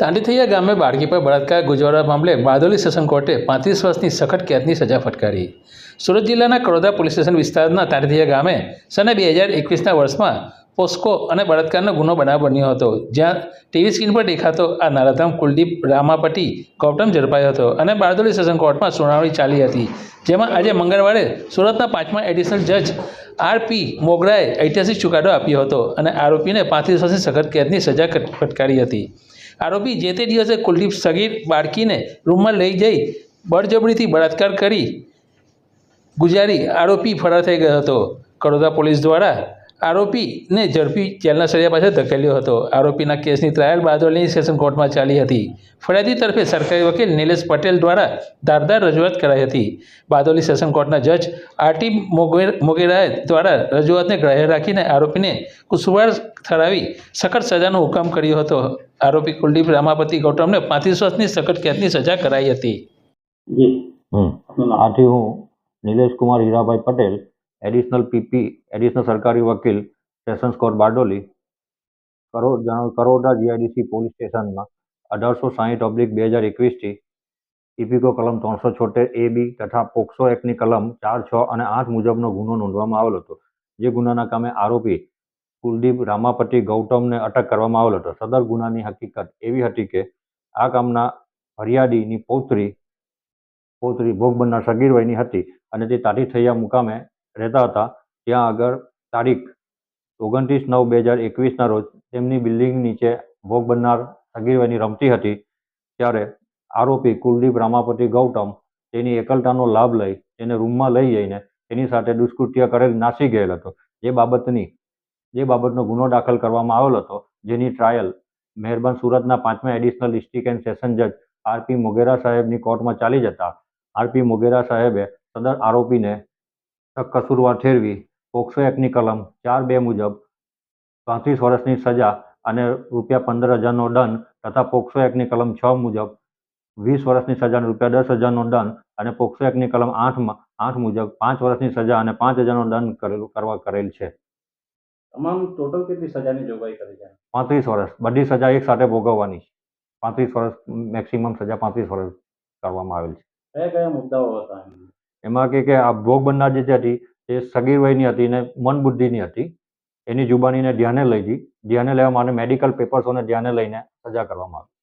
તાંડીથૈયા ગામે બાળકી પર બળાત્કાર ગુજવાડા મામલે બારડોલી સેશન કોર્ટે પાંત્રીસ વર્ષની સખત કેદની સજા ફટકારી. સુરત જિલ્લાના કડોદા પોલીસ સ્ટેશન વિસ્તારના તાંડીથૈયા ગામે સને બે હજાર એકવીસના વર્ષમાં પોસ્કો અને બળાત્કારનો ગુનો બનાવ બન્યો હતો, જ્યાં ટીવી સ્ક્રીન પર દેખાતો આ નારાધામ કુલદીપ રામાપટી ગૌતમ ઝડપાયો હતો અને બારડોલી સેશન કોર્ટમાં સુનાવણી ચાલી હતી, જેમાં આજે મંગળવારે સુરતના પાંચમા એડિશનલ જજ આર પી મોગરાએ ઐતિહાસિક ચુકાદો આપ્યો હતો અને આરોપીને પાંત્રીસ વર્ષની સખત કેદની સજા ફટકારી હતી. આરોપી જે તે દિવસે કુલદીપ સગીર બાળકીને રૂમમાં લઈ જઈ બળજબરીથી બળાત્કાર કરી ગુજારી આરોપી ફરાર થઈ ગયો હતો. કડોદા પોલીસ દ્વારા આરોપીને ઝડપી જેલના સળિયા પાસે ધકેલ્યો હતો. આરોપીના કેસની ટ્રાયલ બારડોલી સેશન કોર્ટમાં ચાલી હતી. ફરિયાદી તરફે સરકારી વકીલ નિલેશ પટેલ દ્વારા ધારદાર રજૂઆત કરાઈ હતી. બારડોલી સેશન કોર્ટના જજ આરટી મોગેર મોગેરાએ દ્વારા રજૂઆતને ગ્રાહ્ય રાખીને આરોપીને કુસુવાર ઠરાવી સખત સજાનો હુકમ કર્યો હતો. આરોપી કુલદીપ રામાપતિ ગૌતમને પાંત્રીસ વર્ષની સખત કેદની સજા કરાઈ હતી. આથી હું Nilesh Kumar Hirabhai Patel additional PP, additional સરકારી વકીલ સેશન્સ કોર્ટ બારડોલી, કરોડ કરોડા જીઆઈડીસી પોલીસ સ્ટેશનમાં અઢારસો સાહીઠ ઓબ્લિક બે હજાર એકવીસથી ઇપિકો કલમ ત્રણસો છોતેર એ બી તથા પોક્સો એક્ટની કલમ ચાર, છ અને આઠ મુજબનો ગુનો નોંધવામાં આવેલો હતો. જે ગુનાના કામે આરોપી કુલદીપ રામાપતિ ગૌતમને અટક કરવામાં આવેલો હતો. સદર ગુનાની હકીકત એવી હતી કે આ કામના ફરિયાદીની પૌત્રી પૌત્રી ભોગ બનનાર સગીર વયની હતી અને તે તાટીથૈયા મુકામે રહેતા હતા. ત્યાં આગળ તારીખ ઓગણત્રીસ નવ બે હજાર એકવીસના રોજ તેમની બિલ્ડિંગ નીચે ભોગ બનનાર સગીરવાની રમતી હતી. ત્યારે આરોપી કુલદીપ રામાપતિ ગૌતમ તેની એકલતાનો લાભ લઈ તેને રૂમમાં લઈ જઈને તેની સાથે દુષ્કૃત્ય કરેલ નાસી ગયેલ હતો. જે બાબતની, જે બાબતનો ગુનો દાખલ કરવામાં આવેલ હતો, જેની ટ્રાયલ મહેરબાન સુરતના પાંચમા એડિશનલ ડિસ્ટ્રિક્ટ એન્ડ સેશન જજ આરપી મોગેરા સાહેબની કોર્ટમાં ચાલી જતા આરપી મોગેરા સાહેબે સદર આરોપીને કસૂરવાર ઠેરવી. પોક્સો એક્ટની કલમ ચાર બે મુજબ પાંત્રીસ વર્ષની સજા અને રૂપિયા પંદર હજારનો દંડ તથા પોક્સો એક્ટની કલમ છ મુજબ વીસ વર્ષની સજા અને રૂપિયા દસ હજારનો દંડ અને પોક્સો એક્ટની કલમ આઠમાં આઠ મુજબ પાંચ વર્ષની સજા અને પાંચ હજારનો દંડ કરેલું કરવા કરેલ છે. તમામ ટોટલ કેટલી સજાની જોગવાઈ કરી છે? પાંત્રીસ વર્ષ. બધી સજા એક સાથે ભોગવવાની. છે પાંત્રીસ વર્ષ મેક્સિમમ સજા પાંત્રીસ વર્ષ કરવામાં આવેલ છે. કયા કયા મુદ્દાઓ હતા એમ? કે કે આ ભોગ બનનાર જે હતી, એ સગીર વયની હતી ને મન બુદ્ધિની હતી એની જુબાનીને ધ્યાને લઈ ધ્યાને લેવા માટે મેડિકલ પેપર્સોને ધ્યાને લઈને સજા કરવામાં આવી